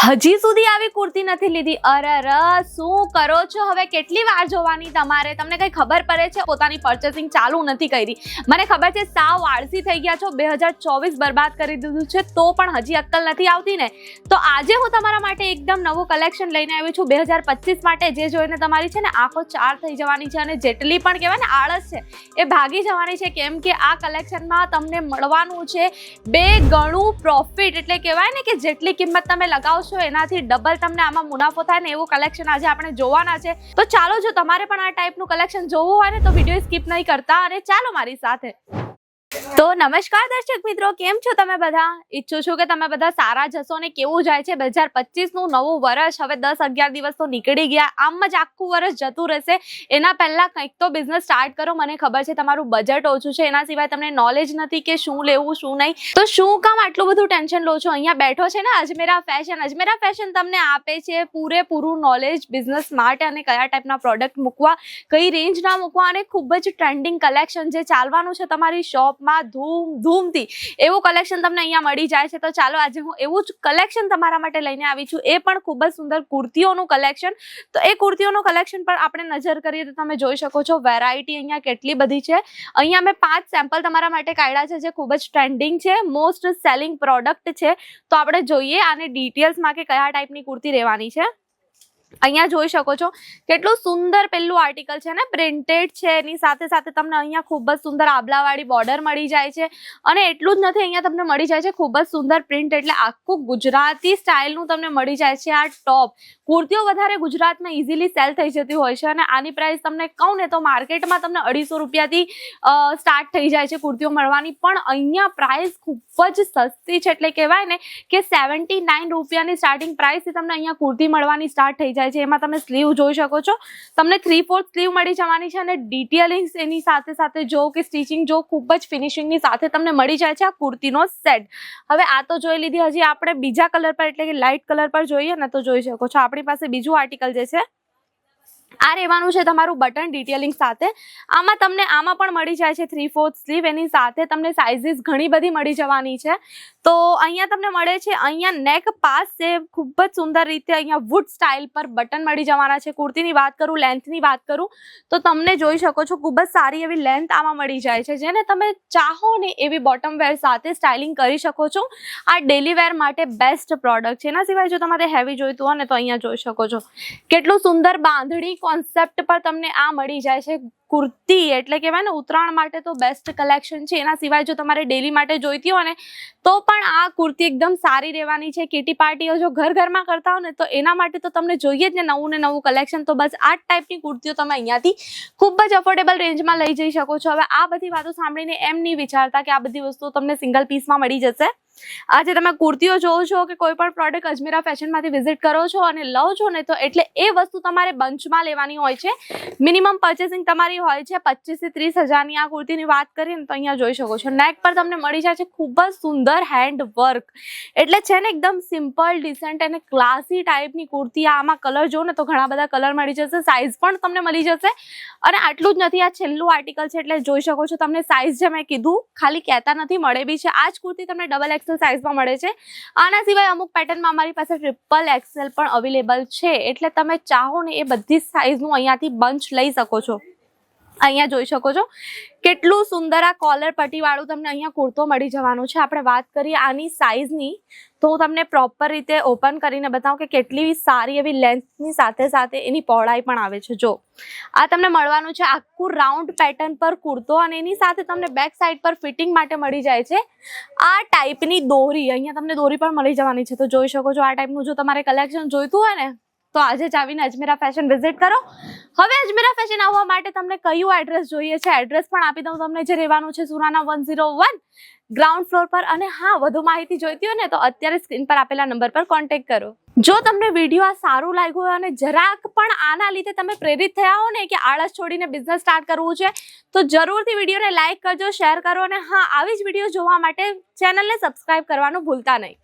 હજી સુધી આવી કુર્તી નથી લીધી. અરે શું કરો છો? હવે કેટલી વાર જોવાની તમારે? તમને કઈ ખબર પડે છે? પોતાની પર્ચેસિંગ ચાલુ નથી કરી. મને ખબર છે, સાવ આળસી થઈ ગયા છો. બે હજાર ચોવીસ બરબાદ કરી દીધું છે, તો પણ હજી અક્કલ નથી આવતી ને. તો આજે હું તમારા માટે એકદમ નવું કલેક્શન લઈને આવી છું. બે હજાર પચીસ માટે જે જોઈને તમારી છે ને, આંખો ચાર થઈ જવાની છે અને જેટલી પણ કહેવાય ને, આળસ છે, એ ભાગી જવાની છે. કેમ કે આ કલેક્શનમાં તમને મળવાનું છે બે ગણું પ્રોફિટ એટલે કહેવાય ને કે જેટલી કિંમત તમે લગાવશો એનાથી ડબલ તમને આમાં મુનાફો થાય ને એવું કલેક્શન આજે આપણે જોવાના છે. તો ચાલો જો તમારે પણ આ ટાઈપનું કલેક્શન જોવું હોય ને તો વીડિયો સ્કીપ નહીં કરતા અને ચાલો મારી સાથે. તો નમસ્કાર દર્શક મિત્રો, કેમ છો તમે બધા? ઈચ્છું છું કે તમે બધા સારા જશો ને કેવું જાય છે? બે હજાર પચીસનું નવું વર્ષ, હવે દસ અગિયાર દિવસ તો નીકળી ગયા. આમ જ આખું વર્ષ જતું રહેશે. એના પહેલાં કંઈક તો બિઝનેસ સ્ટાર્ટ કરો. મને ખબર છે તમારું બજેટ ઓછું છે. એના સિવાય તમને નોલેજ નથી કે શું લેવું, શું નહીં. તો શું કામ આટલું બધું ટેન્શન લો છો? અહીંયા બેઠો છે ને અજમેરા ફેશન અજમેરા ફેશન તમને આપે છે પૂરેપૂરું નોલેજ બિઝનેસ માટે અને કયા ટાઈપના પ્રોડક્ટ મૂકવા. કઈ રેન્જના મૂકવા અને ખૂબ જ ટ્રેન્ડિંગ કલેક્શન જે ચાલવાનું છે તમારી શોપમાં ધૂમ, ધૂમથી એવું કલેક્શન તમને અહીંયા મળી જાય છે. તો ચાલો આજે હું એવું જ કલેક્શન તમારા માટે લઈને આવી છું. એ પણ ખૂબ જ સુંદર કુર્તીઓનું કલેક્શન તો એ કુર્તીઓનું કલેક્શન પર આપણે નજર કરીએ તો તમે જોઈ શકો છો વેરાયટી અહીંયા કેટલી બધી છે. અહીંયા મેં પાંચ સેમ્પલ તમારા માટે કાઢ્યા છે, જે ખૂબ જ ટ્રેન્ડિંગ છે મોસ્ટ સેલિંગ પ્રોડક્ટ છે. તો આપણે જોઈએ આને ડિટેલ્સમાં કે કયા ટાઈપની કુર્તી રહેવાની છે. અહીંયા જોઈ શકો છો. કેટલું સુંદર પેલું આર્ટિકલ છે ને પ્રિન્ટેડ છે. એની સાથે સાથે તમને અહીંયા ખૂબ જ સુંદર આબલાવાળી બોર્ડર મળી જાય છે. અને એટલું જ નથી, અહીંયા તમને મળી જાય છે ખૂબ જ સુંદર પ્રિન્ટ એટલે આખું ગુજરાતી સ્ટાઇલનું તમને મળી જાય છે આ ટોપ કુર્તીઓ વધારે ગુજરાતમાં ઇઝીલી સેલ થઈ જતી હોય છે અને આની પ્રાઇસ તમને કહું ને તો માર્કેટમાં તમને અઢીસો રૂપિયાથી સ્ટાર્ટ થઈ જાય છે કુર્તીઓ મળવાની. પણ અહીંયા પ્રાઇસ ખૂબ જ સસ્તી છે. એટલે કહેવાય ને કે સેવન્ટી નાઇન રૂપિયાની સ્ટાર્ટિંગ પ્રાઇસથી તમને અહીંયા કુર્તી મળવાની સ્ટાર્ટ થઈ જાય છે, એમાં તમે સ્લીવ જોઈ શકો છો. તમને થ્રી ફોર્થ સ્લીવ મળી જવાની છે અને ડિટેલિંગ એની સાથે સાથે જો કે સ્ટિચિંગ જો ખૂબ જ ફિનિશિંગની સાથે તમને મળી જાય છે આ કુર્તીનો સેટ હવે આ તો જોઈ લીધી, હજી આપણે બીજા કલર પર, એટલે કે લાઇટ કલર પર જોઈએ ને તો જોઈ શકો છો. આપણી પાસે બીજું આર્ટિકલ જે છે, આ રહેવાનું છે તમારું બટન ડિટેલિંગ સાથે. આમાં તમને, આમાં પણ મળી જાય છે થ્રી ફોર્થ સ્લીવ એની સાથે તમને સાઇઝીસ ઘણી બધી મળી જવાની છે. તો અહીંયા તમને મળે છે, અહીંયા નેક પાસ છે, ખૂબ જ સુંદર રીતે અહીંયા વુડ સ્ટાઇલ પર બટન મળી જવાના છે. કુર્તીની વાત કરું લેન્થની વાત કરું, તો તમને જોઈ શકો છો, ખૂબ જ સારી એવી લેન્થ આમાં મળી જાય છે. જેને તમે ચાહો ને એવી બોટમ વેર સાથે સ્ટાઇલિંગ કરી શકો છો. આ ડેલી વેર માટે બેસ્ટ પ્રોડક્ટ છે. એના સિવાય જો તમારે હેવી જોઈતું હોય ને તો અહીંયા જોઈ શકો છો. કેટલું સુંદર બાંધણી કોન્સેપ્ટ પર તમને આ મળી જાય છે. કુર્તી એટલે કહેવાય ને, ઉત્તરાયણ માટે તો બેસ્ટ કલેક્શન છે. એના સિવાય જો તમારે ડેલી માટે જોઈતી હોય ને, તો પણ આ કુર્તી એકદમ સારી રહેવાની છે. કેટી પાર્ટીઓ જો ઘર ઘરમાં કરતા હો ને, તો એના માટે તો તમને જોઈએ જ ને, નવું ને નવું કલેક્શન તો બસ આ ટાઈપની કુર્તીઓ તમે અહીંયાથી ખૂબ જ અફોર્ડેબલ રેન્જમાં લઈ જઈ શકો છો. હવે આ બધી વાતો સાંભળીને એમ નહીં વિચારતા કે આ બધી વસ્તુઓ તમને સિંગલ પીસમાં મળી જશે. આજે તમે કુર્તીઓ જોવો છો કે કોઈ પણ પ્રોડક્ટ અજમેરા ફેશનમાંથી વિઝિટ કરો છો અને લો છો ને, તો એટલે એ વસ્તુ તમારે બંચમાં લેવાની હોય છે. મિનિમમ પર્ચેસિંગ તમારી હોય છે પચીસથી ત્રીસ હજારની આ કુર્તીની વાત કરીને તો અહીંયા જોઈ શકો છો. નેક પર તમને મળી જાય છે ખૂબ જ સુંદર હેન્ડ વર્ક એટલે છે ને એકદમ સિમ્પલ ડિસન્ટ અને ક્લાસી ટાઈપની કુર્તી. આમાં કલર જો ને તો ઘણા બધા કલર મળી જશે સાઇઝ પણ તમને મળી જશે. અને આટલું જ નથી, આ છેલ્લું આર્ટિકલ છે એટલે જોઈ શકો છો તમને સાઇઝ જે મેં કીધું ખાલી કહેતા નથી, મળે બી છે. આ જ કુર્તી તમને ડબલ એક્સેલ સાઇઝમાં મળે છે. આના સિવાય અમુક પેટર્નમાં અમારી પાસે ટ્રિપલ એક્સેલ પણ અવેલેબલ છે. એટલે તમે ચાહો ને એ બધી સાઇઝનું અહીંયાથી બંચ લઈ શકો છો. અહીંયા જોઈ શકો છો. કેટલું સુંદર આ કોલર પટ્ટીવાળું તમને અહીંયા કુર્તો મળી જવાનું છે. આપણે વાત કરીએ આની સાઇઝની તો હું તમને પ્રોપર રીતે ઓપન કરીને બતાવું કે કેટલી સારી એવી લેન્થની સાથે સાથે એની પહોળાઈ પણ આવે છે. જો, આ તમને મળવાનું છે આખું રાઉન્ડ પેટર્ન પર કુર્તો અને એની સાથે તમને બેક સાઈડ પર ફિટિંગ માટે મળી જાય છે. આ ટાઈપની દોરી, અહીંયા તમને દોરી પણ મળી જવાની છે. તો જોઈ શકો છો આ ટાઈપનું જો તમારે કલેક્શન જોઈતું હોય ને તો આજે જ આવીને અજમેરા ફેશન વિઝિટ કરો. હવે અજમેરા ફેશન આવવા માટે તમને કયું એડ્રેસ જોઈએ છે? એડ્રેસ પણ આપી દઉં તમને જે રહેવાનું છે Surana one zero one ground floor પર. અને હા, વધુ માહિતી જોઈતી હોય ને તો અત્યારે સ્ક્રીન પર આપેલા નંબર પર કોન્ટેક્ટ કરો. જો તમને વીડિયો આ સારું લાગ્યું હોય અને જરાક પણ આના લીધે તમે પ્રેરિત થયા હો ને કે આળસ છોડીને બિઝનેસ સ્ટાર્ટ કરવું છે, તો જરૂરથી વિડીયોને લાઇક કરજો શેર કરો અને હા, આવી જ વીડિયો જોવા માટે ચેનલને સબસ્ક્રાઇબ કરવાનું ભૂલતા નહીં.